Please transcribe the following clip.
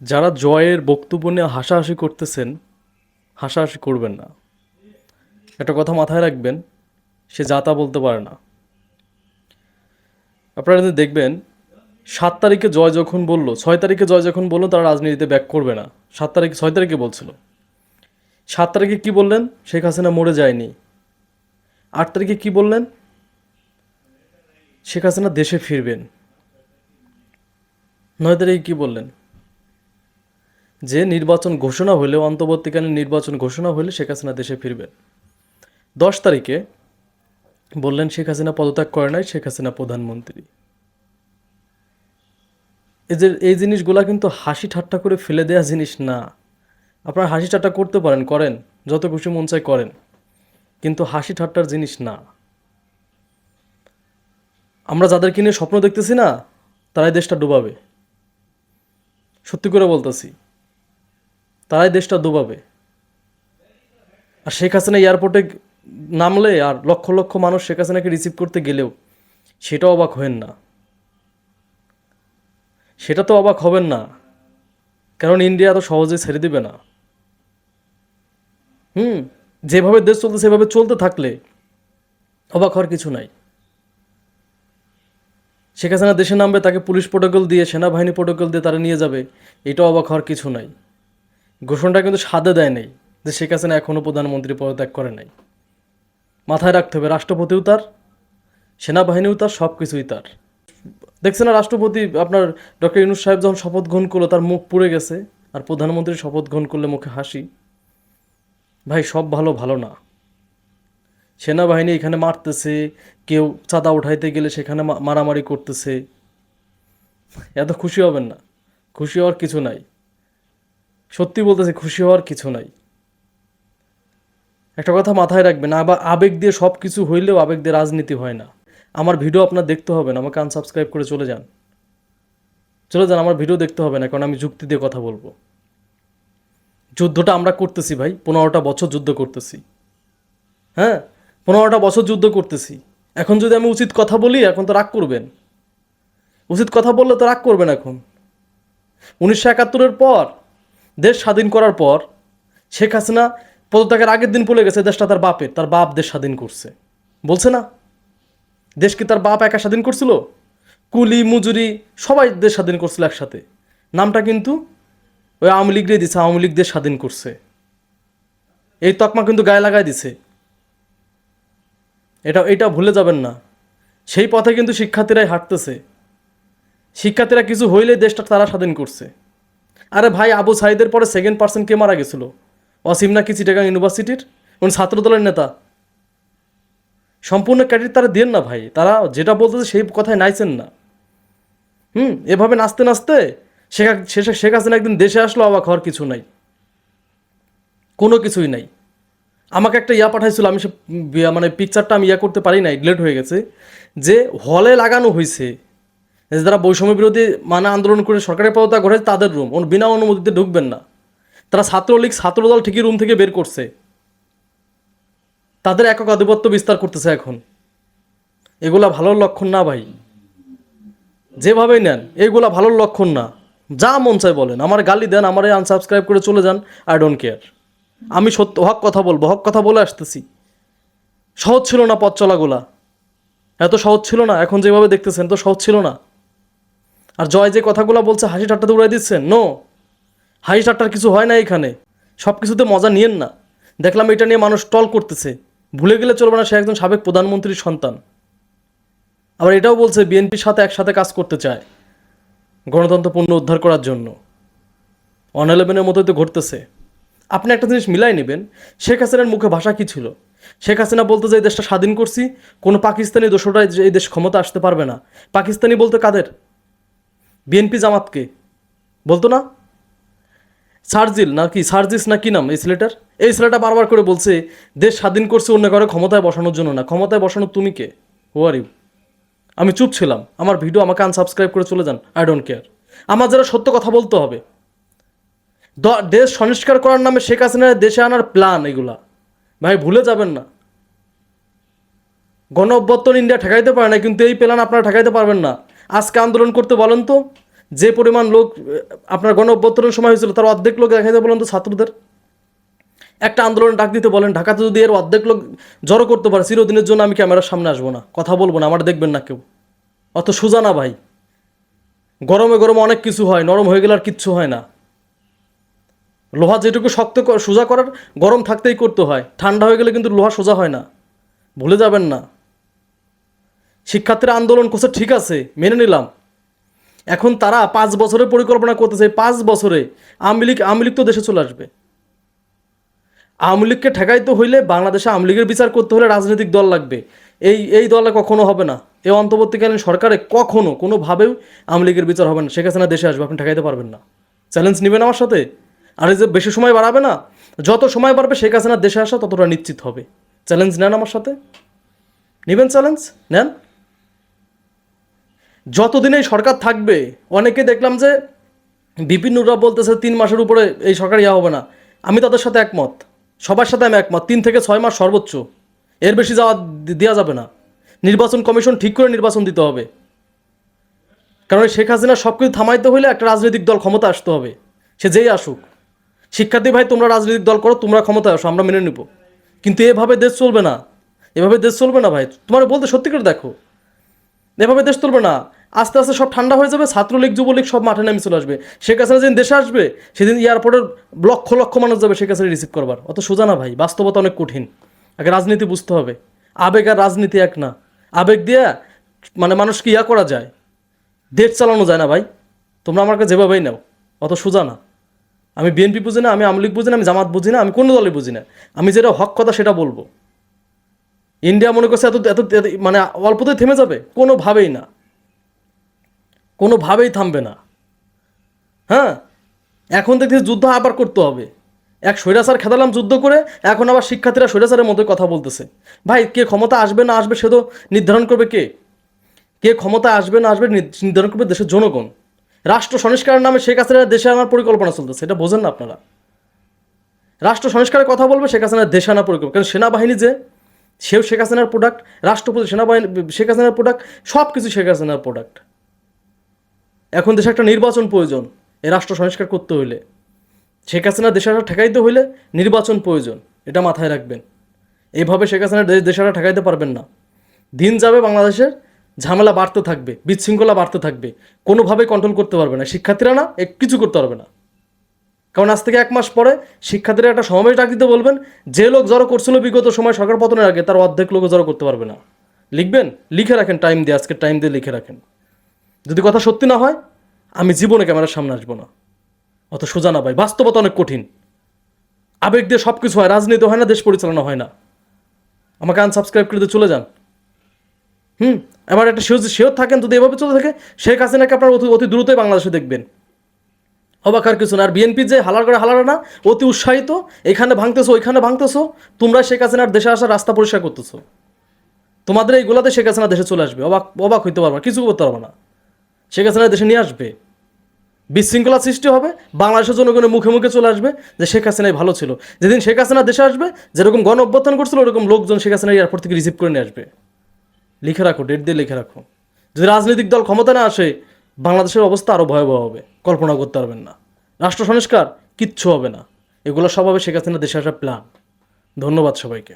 যারা জয়ের বক্তব্য নিয়ে হাসাহাসি করতেছেন, হাসাহাসি করবেন না। একটা কথা মাথায় রাখবেন, সে যা তা বলতে পারে না। আপনারা যদি দেখবেন, সাত তারিখে জয় যখন বলল, ছয় তারিখে জয় যখন বলল, তারা রাজনীতিতে ব্যাক করবে না। সাত তারিখ, ছয় তারিখে বলছিল। সাত তারিখে কি বললেন? শেখ হাসিনা মরে যায়নি। আট তারিখে কি বললেন? শেখ হাসিনা দেশে ফিরবেন। নয় তারিখে কি বললেন? যে নির্বাচন ঘোষণা হলেও অন্তর্বর্তীকালীন নির্বাচন ঘোষণা হলে শেখ হাসিনা দেশে ফিরবেন। দশ তারিখে বললেন, শেখ হাসিনা পদত্যাগ করে নাই, শেখ হাসিনা প্রধানমন্ত্রী। এই যে এই জিনিসগুলা কিন্তু হাসি ঠাট্টা করে ফেলে দেওয়া জিনিস না। আপনারা হাসি ঠাট্টা করতে পারেন, করেন, যত খুশি মন চায় করেন, কিন্তু হাসি ঠাট্টার জিনিস না। আমরা যাদেরকে নিয়ে স্বপ্ন দেখতেছি না, তারাই দেশটা ডুবাবে। সত্যি করে বলতেছি তারাই দেশটা ডুবাবে। আর শেখ হাসিনা এয়ারপোর্টে নামলে আর লক্ষ লক্ষ মানুষ শেখ হাসিনাকে রিসিভ করতে গেলেও সেটাও অবাক হবেন না। সেটা তো অবাক হবেন না, কারণ ইন্ডিয়া তো সহজে ছেড়ে দিবে না। হুম, যেভাবে দেশ চলতে, সেভাবে চলতে থাকলে অবাক হওয়ার কিছু নাই। শেখ হাসিনা দেশে নামবে, তাকে পুলিশ প্রোটোকল দিয়ে, সেনাবাহিনী প্রোটোকল দিয়ে তারা নিয়ে যাবে, এটা অবাক হওয়ার কিছু নাই। ঘোষণাটা কিন্তু সাদে দেয় নেই যে শেখ হাসিনা এখনও প্রধানমন্ত্রী পদত্যাগ করে নাই। মাথায় রাখতে হবে, রাষ্ট্রপতিও তার, সেনাবাহিনীও তার সব কিছুই তার। দেখছেন না, রাষ্ট্রপতি আপনার ডক্টর ইউনুস সাহেব যখন শপথ গ্রহণ করল, তার মুখ পুড়ে গেছে, আর প্রধানমন্ত্রী শপথ গ্রহণ করলে মুখে হাসি। ভাই, সব ভালো ভালো না। সেনাবাহিনী এখানে মারতেছে, কেউ চাঁদা উঠাইতে গেলে সেখানে মারামারি করতেছে। এত খুশি হবেন না। খুশি হওয়ার কিছু নাই। সত্যি বলতেছে খুশি হওয়ার কিছু নাই। একটা কথা মাথায় রাখবেন, আবার আবেগ দিয়ে সব কিছু হইলেও আবেগ দিয়ে রাজনীতি হয় না। আমার ভিডিও আপনার দেখতে হবে না, আমাকে আনসাবস্ক্রাইব করে চলে যান। চলে যান, আমার ভিডিও দেখতে হবে না, কারণ আমি যুক্তি দিয়ে কথা বলব। যুদ্ধটা আমরা করতেছি ভাই, পনেরোটা বছর যুদ্ধ করতেছি। হ্যাঁ পনেরোটা বছর যুদ্ধ করতেছি। এখন যদি আমি উচিত কথা বলি, এখন তো রাগ করবেন। উচিত কথা বললে তো রাগ করবেন এখন। উনিশশো একাত্তরের পর দেশ স্বাধীন করার পর শেখ হাসিনা পদত্যাগের আগের দিন বলে গেছে, দেশটা তার বাপের, তার বাপ দেশ স্বাধীন করছে। বলছে না? দেশ কি তার বাপ একা স্বাধীন করছিল? কুলি, মজুরি, সবাই দেশ স্বাধীন করছিল একসাথে। নামটা কিন্তু ওই আওয়ামী লীগ দিয়ে দিছে, আওয়ামী লীগ দেশ স্বাধীন করছে। এই তকমা কিন্তু গায়ে লাগাই দিছে। এটা এটা ভুলে যাবেন না। সেই পথে কিন্তু শিক্ষার্থীরাই হাঁটতেছে। শিক্ষার্থীরা কিছু হইলে দেশটা তারা স্বাধীন করছে। আরে ভাই, আবু সাইদের পরে সেকেন্ড পার্সন কে মারা গেছিল? অসীম নাকি চিটাগাং ইউনিভার্সিটির? উনি ছাত্রদলের নেতা? সম্পূর্ণ ক্রেডিট তারা দেন না ভাই। তারা যেটা বলতেছে সেই কথায় নাইছেন না। হুম, এভাবে নাচতে নাচতে শেখ শেখ হাসিনা একদিন দেশে আসলো, অবাক হওয়ার কিছু নাই। কোনো কিছুই নাই। আমাকে একটা ইয়া পাঠাইছিল, আমি সে মানে পিকচারটা আমি ইয়া করতে পারি নাই ডিলেট হয়ে গেছে, যে হলে লাগানো হয়েছে যারা বৈষম্য বিরোধী মানে আন্দোলন করে সরকারের পদত্যাগ ঘটেছে তাদের রুম বিনা অনুমতিতে ঢুকবেন না। তারা ছাত্রলীগ, ছাত্রদল ঠিকই রুম থেকে বের করছে। তাদের একক আধিপত্য বিস্তার করতেছে এখন। এগুলা ভালোর লক্ষণ না ভাই। যেভাবেই নেন, এগুলা ভালোর লক্ষণ না। যা মন চায় বলেন। আমার গালি দেন, আমার আনসাবস্ক্রাইব করে চলে যান আই ডোন্ট কেয়ার আমি সত্য, হক কথা বলব, হক কথা বলে আসতেছি। সহজ ছিল না পথ চলাগুলা। এত সহজ ছিল না, এখন যেভাবে দেখতেছেন তো সহজ ছিল না। আর জয় যে কথাগুলো বলছে, হাসি ঠাট্টাতে উড়াই দিচ্ছেন। নো হাসি ঠাট্টার কিছু হয় না এখানে। সব কিছুতে মজা নিয়েন না। দেখলাম এটা নিয়ে মানুষ টল করতেছে। ভুলে গেলে চলবে না, সে একজন সাবেক প্রধানমন্ত্রীর সন্তান। আবার এটাও বলছে, বিএনপির সাথে একসাথে কাজ করতে চায়। গণতন্ত্র পূর্ণ উদ্ধার করার জন্য। অন ইলেভেনের মতোই তো ঘটতেছে। আপনি একটা জিনিস মিলাই নেবেন, শেখ হাসিনার মুখে ভাষা কি ছিল? শেখ হাসিনা বলতে যে, এই দেশটা স্বাধীন করছি, কোনো পাকিস্তানি দোষরা এই দেশ ক্ষমতা আসতে পারবে না। পাকিস্তানি বলতে কাদের? বিএনপি জামাতকে। বলতো না? সার্জিল না কি সার্জিস না কি নাম এই ছেলেটার? এই ছেলেটা বারবার করে বলছে, দেশ স্বাধীন করছে অন্য কারও ক্ষমতায় বসানোর জন্য না। ক্ষমতায় বসানো তুমি কে? হু আর ইউ আমি চুপ ছিলাম। আমার ভিডিও আমাকে আনসাবস্ক্রাইব করে চলে যান। আই ডোন্ট কেয়ার আমার যারা সত্য কথা বলতে হবে। দেশ সংস্কার করার নামে শেখ হাসিনার দেশে আনার প্ল্যান এগুলা। ভাই, ভুলে যাবেন না। গণ অভ্যর্থন ইন্ডিয়া ঠেকাইতে পারে না, কিন্তু এই প্ল্যান আপনারা ঠেকাইতে পারবেন না। আজকে আন্দোলন করতে বলেন তো, যে পরিমাণ লোক আপনার গণ অভ্যর্থনের সময় হয়েছিল, তার অর্ধেক লোক দেখা যায় বলেন তো ছাত্রদের। একটা আন্দোলন ডাক দিতে বলেন, ঢাকাতে যদি এর অর্ধেক লোক জড়ো করতে পারে, চিরদিনের জন্য আমি ক্যামেরার সামনে আসব না। কথা বলব না, আমার দেখবেন না কেউ। অত সোজা না ভাই। গরমে গরমে অনেক কিছু হয়, নরম হয়ে গেলে আর কিচ্ছু হয় না। লোহা যেটুকু শক্ত সোজা করার, গরম থাকতেই করতে হয়। ঠান্ডা হয়ে গেলে কিন্তু লোহা সোজা হয় না। ভুলে যাবেন না। শিক্ষার্থীরা আন্দোলন করছে, ঠিক আছে, মেনে নিলাম। এখন তারা পাঁচ বছরের পরিকল্পনা করতেছে পাঁচ বছরে আওয়ামী লীগ আওয়ামী লীগ তো দেশে চলে আসবে। আওয়ামী লীগকে ঠেকাইতে হইলে বাংলাদেশে আওয়ামী লীগের বিচার করতে হলে রাজনৈতিক দল লাগবে। এই এই দলে কখনো হবে না। এই অন্তর্বর্তীকালীন সরকারে কখনো, কোনোভাবেও আওয়ামী লীগের বিচার হবে না। শেখ হাসিনা দেশে আসবে, আপনি ঠেকাইতে পারবেন না। চ্যালেঞ্জ নেবেন আমার সাথে? আর এই যে বেশি সময় বাড়াবে না, যত সময় বাড়বে শেখ হাসিনা দেশে আসা ততটা নিশ্চিত হবে। চ্যালেঞ্জ নেন আমার সাথে? নেবেন চ্যালেঞ্জ? নেন? যতদিন এই সরকার থাকবে অনেকে দেখলাম যে বিপিন বিপিনুরা বলতেছে তিন মাসের উপরে এই সরকার ইয়া হবে না। আমি তাদের সাথে একমত। সবার সাথে আমি একমত। তিন থেকে ছয় মাস সর্বোচ্চ। এর বেশি যাওয়া দেওয়া যাবে না। নির্বাচন কমিশন ঠিক করে নির্বাচন দিতে হবে। কারণ শেখ হাসিনা সব কিছু থামাইতে হলে একটা রাজনৈতিক দল ক্ষমতা আসতে হবে। সে যেই আসুক। শিক্ষার্থী ভাই, তোমরা রাজনৈতিক দল করো, তোমরা ক্ষমতা আসো, আমরা মেনে নিব। কিন্তু এভাবে দেশ চলবে না। এভাবে দেশ চলবে না ভাই। তোমার বলতে সত্যি করে দেখো। এভাবে দেশ চলবে না। আস্তে আস্তে সব ঠান্ডা হয়ে যাবে, ছাত্রলীগ, যুবলীগ সব মাঠে নেমে চলে আসবে। শেখ হাসিনা যেদিন দেশে আসবে, সেদিন এয়ারপোর্টের লক্ষ লক্ষ মানুষ যাবে শেখ হাসিনা রিসিভ করবার। অত সোজা না ভাই, বাস্তবতা অনেক কঠিন। আগে রাজনীতি বুঝতে হবে। আবেগ আর রাজনীতি এক না। আবেগ দিয়ে মানে মানুষকে ইয়া করা যায়। দেশ চালানো যায় না ভাই। তোমরা আমার কাছে যেভাবেই নাও, অত সোজা না। আমি বিএনপি বুঝি না, আমি আওয়ামী লীগ বুঝি না, আমি জামাত বুঝি না, আমি কোনো দলে বুঝি না। আমি যেটা হক কথা সেটা বলব। ইন্ডিয়া মনে করছে এত এত মানে অল্পতেই থেমে যাবে, কোনোভাবেই না। কোনোভাবেই থামবে না। হ্যাঁ? এখন দেখছি যুদ্ধ আবার করতে হবে। এক স্বৈরাচার খেদালাম যুদ্ধ করে, এখন আবার শিক্ষার্থীরা স্বৈরাচারের মধ্যে কথা বলতেছে। ভাই, কে ক্ষমতা আসবে না আসবে সে তো নির্ধারণ করবে কে? কে ক্ষমতা আসবে না আসবে নির- নির্ধারণ করবে দেশের জনগণ। রাষ্ট্র সংস্কারের নামে শেখ হাসিনা দেশে আনার পরিকল্পনা চলতেছে, এটা বোঝেন না আপনারা। রাষ্ট্র সংস্কারের কথা বলবে, শেখ হাসিনার দেশে আনার পরিকল্পনা। কারণ সেনাবাহিনী যে, সেও শেখ হাসিনার প্রোডাক্ট রাষ্ট্রপতি সেনাবাহিনী, শেখ হাসিনার প্রোডাক্ট সব কিছু শেখ হাসিনার প্রোডাক্ট এখন দেশে একটা নির্বাচন প্রয়োজন, এ রাষ্ট্র সংস্কার করতে হইলে। শেখ হাসিনা দেশাটা ঠেকাইতে হইলে নির্বাচন প্রয়োজন, এটা মাথায় রাখবেন। এইভাবে শেখ হাসিনা দে- দেশাটা ঠেকাইতে পারবেন না। দিন যাবে বাংলাদেশের ঝামেলা বাড়তে থাকবে, বিশৃঙ্খলা বাড়তে থাকবে, কোনোভাবে কন্ট্রোল করতে পারবে না। শিক্ষার্থীরা না কিছু করতে পারবে না। কারণ আজ থেকে এক মাস পরে শিক্ষার্থীরা একটা সমাবেশ ডাক দিতে বলবেন, যে লোক জড়ো করছিল বিগত সময় সরকার পতনের আগে, তার অর্ধেক লোক জড়ো করতে পারবে না। লিখবেন, লিখে রাখেন টাইম দিয়ে, আজকে টাইম দিয়ে লিখে রাখেন। যদি কথা সত্যি না হয়, আমি জীবনে ক্যামেরার সামনে আসব না। অত সোজা না ভাই, বাস্তবতা অনেক কঠিন। আবেগ দিয়ে সব কিছু হয়, রাজনীতি হয় না, দেশ পরিচালনা হয় না। আমাকে আনসাবস্ক্রাইব করে দিয়ে চলে যান। হুম আমার একটা শিওর শিওর থাকেন, যদি এভাবে চলে থাকে, শেখ হাসিনাকে আপনার অতি অতি দ্রুতই বাংলাদেশে দেখবেন। অবাক আর কিছু না। আর বিএনপি যে হালার করে হালার না, অতি উৎসাহিত, এখানে ভাঙতেছো, ওইখানে ভাঙতেছো, তোমরা শেখ হাসিনার দেশে আসার রাস্তা পরিষ্কার করতেছো। তোমাদের এইগুলাতে শেখ হাসিনা দেশে চলে আসবে। অবাক অবাক হইতে পারবে না, কিছু করতে পারবে না। শেখ হাসিনা দেশে নিয়ে আসবে। বিশৃঙ্খলা সৃষ্টি হবে, বাংলাদেশের জনগণের মুখে মুখে চলে আসবে যে শেখ হাসিনাই ভালো ছিল। যেদিন শেখ হাসিনা দেশে আসবে, যেরকম গণ অভ্যর্থন করছিল, ওরকম লোকজন শেখ হাসিনা এয়ারপোর্ট থেকে রিসিভ করে নিয়ে আসবে। লিখে রাখো, ডেট দিয়ে লিখে রাখো। যদি রাজনৈতিক দল ক্ষমতা না আসে, বাংলাদেশের অবস্থা আরও ভয়াবহ হবে। কল্পনা করতে পারবেন না। রাষ্ট্র সংস্কার কিচ্ছু হবে না। এগুলো সব হবে শেখ হাসিনা দেশে আসার প্ল্যান ধন্যবাদ সবাইকে।